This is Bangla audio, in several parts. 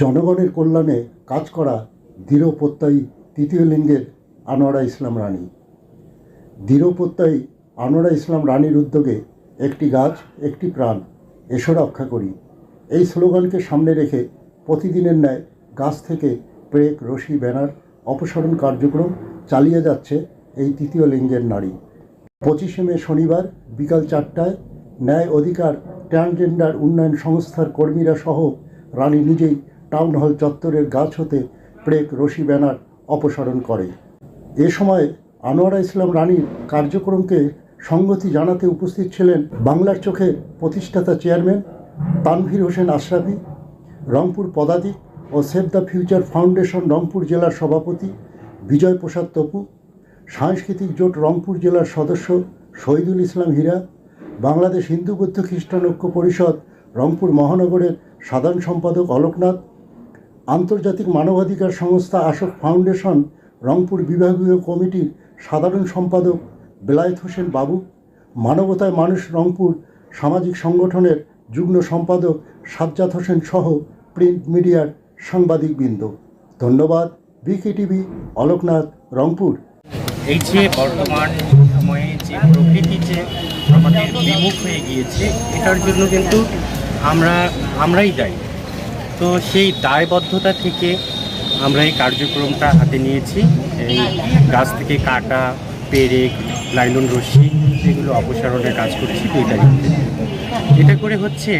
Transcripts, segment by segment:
জনগণের কল্যাণে কাজ করা দৃঢ় প্রত্যয়ী তৃতীয় লিঙ্গের আনোয়ারা ইসলাম রানী। দৃঢ় প্রত্যয়ী আনোয়ারা ইসলাম রানীর উদ্যোগে একটি গাছ, একটি প্রাণ, এসো রক্ষা করি। এই স্লোগানকে সামনে রেখে প্রতিদিনের ন্যায় গাছ থেকে প্রেক, রশি, ব্যানার, অপসারণ কার্যক্রম চালিয়ে যাচ্ছে এই তৃতীয় লিঙ্গের নারী। পঁচিশে মে শনিবার বিকাল চারটায় ন্যায় অধিকার, ট্রান্সজেন্ডার উন্নয়ন সংস্থার কর্মীরা সহ রানী নিজেই টাউন হল চত্বরের গাছ হতে প্রেক রশি ব্যানার অপসারণ করে। এ সময় আনোয়ারা ইসলাম রানীর কার্যক্রমকে সংগতি জানাতে উপস্থিত ছিলেন বাংলার চোখের প্রতিষ্ঠাতা চেয়ারম্যান তানভীর হোসেন আশরাফি, রংপুর পদাতিক ও save the future foundation Rangpur জেলার সভাপতি বিজয় প্রসাদ তপু, সাংস্কৃতিক জোট রংপুর জেলার সদস্য শহীদুল ইসলাম হীরা, বাংলাদেশ হিন্দু বৌদ্ধ খ্রিস্টান ঐক্য পরিষদ রংপুর মহানগরের সাধারণ সম্পাদক অলোকনাথ আন্তর্জাতিক মানবাধিকার সংস্থা আশোক ফাউন্ডেশন, রংপুর বিভাগীয় কমিটির সাধারণ সম্পাদক বেলায়েত হোসেন বাবু, মানবতায় মানুষ রংপুর সামাজিক সংগঠনের যুগ্ম সম্পাদক সাজ্জাদ হোসেন সহ প্রিন্ট মিডিয়ার সাংবাদিকবৃন্দ। ধন্যবাদ, বিকেটিভি, অলোকনাথ, রংপুর। এই যে বর্তমান সময়ে যে প্রকৃতি যে আমাদের বিমুখ হয়ে গিয়েছে, এটার জন্য কিন্তু আমরা, আমরাই দায়ী। তো সেই দায়বদ্ধতা থেকে আমরা এই কার্যক্রমটা হাতে নিয়েছি। এই গাছ থেকে কাটা, পেরেক লাইলন রশ্মি এগুলো অপসারণের কাজ করছি দুই এটা করে হচ্ছে,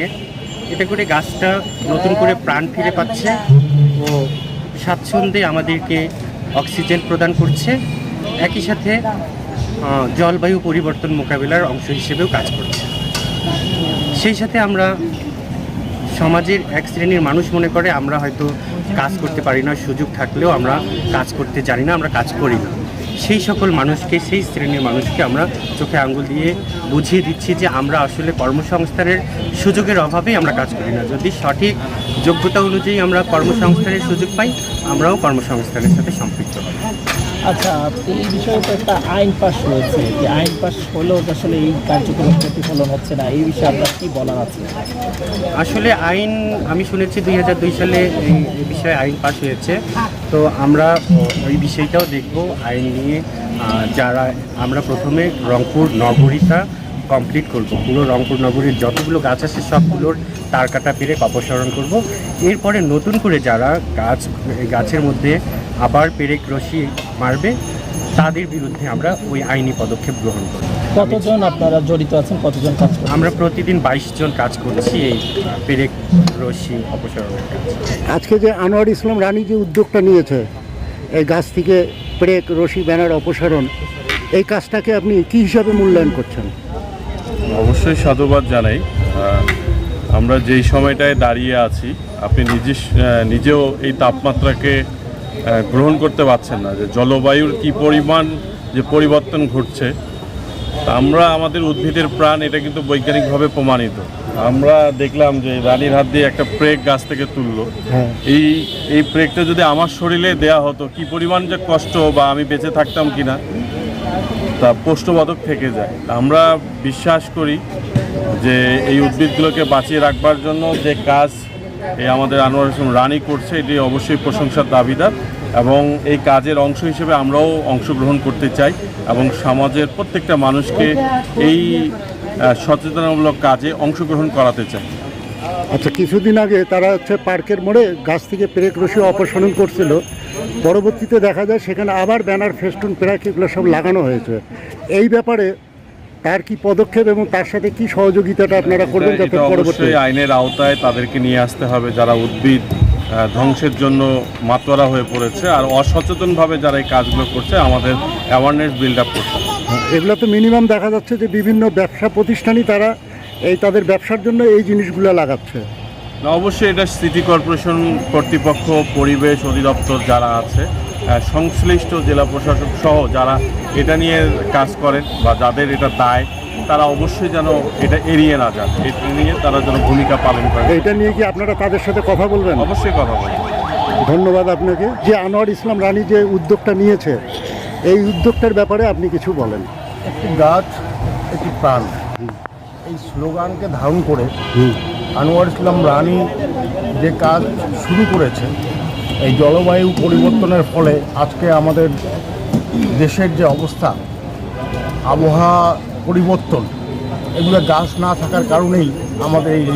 এটা করে গাছটা নতুন করে প্রাণ ফিরে পাচ্ছে ও স্বাচ্ছন্দ্যে আমাদেরকে অক্সিজেন প্রদান করছে। একই সাথে জলবায়ু পরিবর্তন মোকাবিলার অংশ হিসেবেও কাজ করছে। সেই সাথে আমরা সমাজের এক শ্রেণির মানুষ মনে করে, আমরা হয়তো কাজ করতে পারি না, সুযোগ থাকলেও আমরা কাজ করতে জানি না, আমরা কাজ করি না। সেই সকল মানুষকে, সেই শ্রেণির মানুষকে আমরা চোখে আঙুল দিয়ে বুঝিয়ে দিচ্ছি যে আমরা আসলে কর্মসংস্থানের সুযোগের অভাবেই আমরা কাজ করি না। যদি সঠিক যোগ্যতা অনুযায়ী আমরা কর্মসংস্থানের সুযোগ পাই আমরাও কর্মসংস্থানের সাথে সম্পৃক্ত হব আচ্ছা এই বিষয়ে তো একটা আইন পাস হয়েছে। যে আইন পাস হলেও আসলে এই কার্যক্রম প্রতিফলন হচ্ছে না। এই বিষয়ে আপনার কি বলার আছে? আসলে আইন আমি শুনেছি দুই হাজার দুই সালে এই বিষয়ে আইন পাস হয়েছে। তো আমরা ওই বিষয়টাও দেখব। আইন নিয়ে যারা আমরা প্রথমে রংপুর নগরীটা কমপ্লিট করব। পুরো রংপুর নগরীর যতগুলো গাছ আছে সবগুলোর তার কাটা পেরে অপসারণ করব। এরপরে নতুন করে যারা গাছ এই গাছের মধ্যে আবার পেরেক রশি মারবে তাদের বিরুদ্ধে আমরা ওই আইনি পদক্ষেপ গ্রহণ করব। কতজন আপনারা জড়িত আছেন? কতজন কাজ করছেন? আমরা প্রতিদিন বাইশ জন কাজ করছি এই পেরেক রশি অপসারণের কাজ। আজকে যে আনোয়ার ইসলাম রানী যে উদ্যোগটা নিয়েছে এই গাছ থেকে প্রেক রশি ব্যানার অপসারণ এই কাজটাকে আপনি কি হিসাবে মূল্যায়ন করছেন? অবশ্যই সাধুবাদ জানাই। আমরা যেই সময়টায় দাঁড়িয়ে আছি আপনি নিজে নিজেও এই তাপমাত্রাকে গ্রহণ করতে পারছেন না যে জলবায়ুর কি পরিমাণ যে পরিবর্তন ঘটছে। আমরা আমাদের উদ্ভিদের প্রাণ এটা কিন্তু বৈজ্ঞানিকভাবে প্রমাণিত। আমরা দেখলাম যে রানীর হাত দিয়ে একটা প্রেক গাছ থেকে তুললো। হ্যাঁ। এই এই প্রেকটা যদি আমার শরীরে দেয়া হতো কি পরিমাণ যে কষ্ট বা আমি বেঁচে থাকতাম কিনা তা প্রশ্নবোধক থেকে যায়। আমরা বিশ্বাস করি যে এই উদ্ভিদগুলোকে বাঁচিয়ে রাখবার জন্য যে কাজ এই আমাদের আনোয়ার হোসেন রানি করছে, এটি অবশ্যই প্রশংসার দাবিদার এবং এই কাজের অংশ হিসেবে আমরাও অংশগ্রহণ করতে চাই এবং সমাজের প্রত্যেকটা মানুষকে এই সচেতনামূলক কাজে অংশগ্রহণ করাতে চাই। আচ্ছা কিছুদিন আগে তারা হচ্ছে পার্কের মোড়ে গাছ থেকে পেরেক রশি অপসারণ করছিল। পরবর্তীতে দেখা যায় সেখানে আবার ব্যানার ফেস্টুন প্যারাক এগুলো সব লাগানো হয়েছে। এই ব্যাপারে তার কি পদক্ষেপ এবং তার সাথে কি সহযোগিতাটা আপনারা করবেন যাতে পরবর্তী আইনের আওতায় তাদেরকে নিয়ে আসতে হবে যারা উদ্ভিদ ধ্বংসের জন্য মাতোয়ারা হয়ে পড়েছে আর অসচেতনভাবে যারা এই কাজগুলো করছে আমাদের অ্যাওয়ারনেস বিল্ড আপ করতে এগুলো তো মিনিমাম দেখা যাচ্ছে যে বিভিন্ন ব্যবসা প্রতিষ্ঠানই তারা এই তাদের ব্যবসার জন্য এই জিনিসগুলো লাগাচ্ছে। না অবশ্যই এটা সিটি কর্পোরেশন কর্তৃপক্ষ পরিবেশ অধিদপ্তর যারা আছে সংশ্লিষ্ট জেলা প্রশাসক সহ যারা এটা নিয়ে কাজ করেন বা যাদের এটা দায় তারা অবশ্যই যেন এটা এড়িয়ে না যান। এটা নিয়ে তারা যেন ভূমিকা পালন করে এটা নিয়ে কি আপনারা তাদের সাথে কথা বলবেন? অবশ্যই কথা বলবেন ধন্যবাদ আপনাকে। যে আনোয়ার ইসলাম রানী যে উদ্যোগটা নিয়েছে এই উদ্যোগটার ব্যাপারে আপনি কিছু বলেন। একটি গাছ একটি প্রাণ। এই স্লোগানকে ধারণ করে আনোয়ার ইসলাম রানী যে কাজ শুরু করেছে, এই জলবায়ু পরিবর্তনের ফলে আজকে আমাদের দেশের যে অবস্থা, আবহাওয়া পরিবর্তন, এগুলো গাছ না থাকার কারণেই আমাদের এই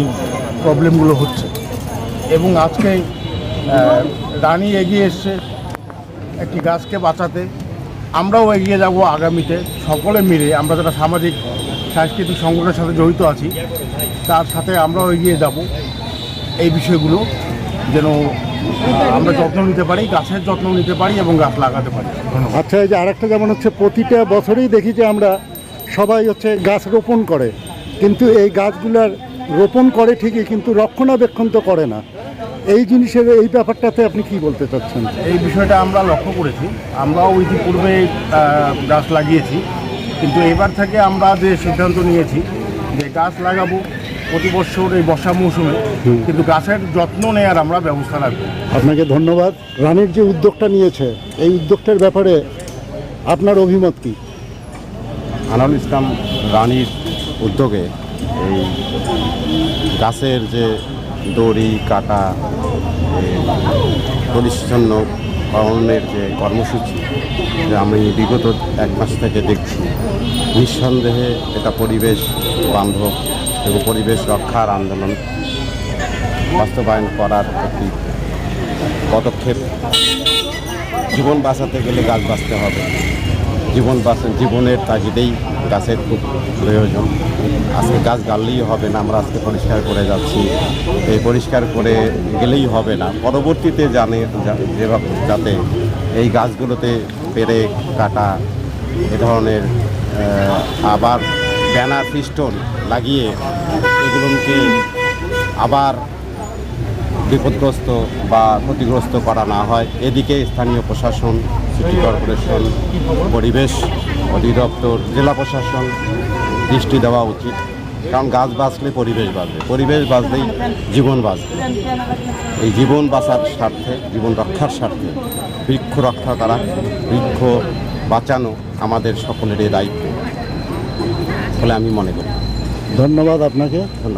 প্রবলেমগুলো হচ্ছে। এবং আজকে রানী এগিয়ে এসছে একটি গাছকে বাঁচাতে। আমরাও এগিয়ে যাব আগামীতে, সকলে মিলে আমরা যারা সামাজিক সাংস্কৃতিক সংগঠনের সাথে জড়িত আছি তার সাথে আমরাও এগিয়ে যাব এই বিষয়গুলো যেন আমরা যত্ন নিতে পারি গাছের যত্ন নিতে পারি এবং গাছ লাগাতে পারি। আচ্ছা এই যে আরেকটা যেমন হচ্ছে প্রতিটা বছরেই দেখি যে আমরা সবাই হচ্ছে গাছ রোপণ করে কিন্তু এই গাছগুলার রোপণ করে ঠিকই কিন্তু রক্ষণাবেক্ষণ তো করে না। এই জিনিসের এই ব্যাপারটাতে আপনি কি বলতে চাচ্ছেন? এই বিষয়টা আমরা লক্ষ্য করেছি। আমরাও ইতিপূর্বে গাছ লাগিয়েছি। কিন্তু এবার থেকে আমরা যে সিদ্ধান্ত নিয়েছি যে গাছ লাগাবো প্রতি বছর এই বর্ষা মৌসুমে কিন্তু গাছের যত্ন নেওয়ার আমরা ব্যবস্থা রাখব। আপনাকে ধন্যবাদ। রানীর যে উদ্যোগটা নিয়েছে এই উদ্যোগটার ব্যাপারে আপনার অভিমত কি? আনারুল ইসলাম রানীর উদ্যোগে এই গাছের যে দড়ি কাটা এই করণের যে কর্মসূচি, যে আমি বিগত এক মাস থেকে দেখছি, নিঃসন্দেহে এটা পরিবেশ বান্ধব এবং পরিবেশ রক্ষার আন্দোলন বাস্তবায়ন করার একটি পদক্ষেপ। জীবন বাঁচাতে গেলে গাছ বাঁচতে হবে। জীবন বাঁচা, জীবনের তাগিদেই গাছের খুব প্রয়োজন। আজকে গাছ গাড়লেই হবে না, আমরা আজকে পরিষ্কার করে যাচ্ছি। এই পরিষ্কার করে গেলেই হবে না। পরবর্তীতে জানে যেভাবে, যাতে এই গাছগুলোতে পেরে কাটা, এ ধরনের আবার ব্যানার ফিস্টন লাগিয়ে এগুলোকে আবার বিপদগ্রস্ত বা ক্ষতিগ্রস্ত করা না হয়। এদিকে স্থানীয় প্রশাসন সিটি কর্পোরেশন, পরিবেশ অধিদপ্তর, জেলা প্রশাসন দৃষ্টি দেওয়া উচিত। কারণ গাছ বাঁচলে পরিবেশ বাঁচবে। পরিবেশ বাঁচলেই জীবন বাঁচবে। এই জীবন বাঁচার স্বার্থে, জীবন রক্ষার স্বার্থে বৃক্ষ রক্ষা করা, বৃক্ষ বাঁচানো আমাদের সকলেরই দায়িত্ব বলে আমি মনে করি। ধন্যবাদ আপনাকে। ধন্যবাদ।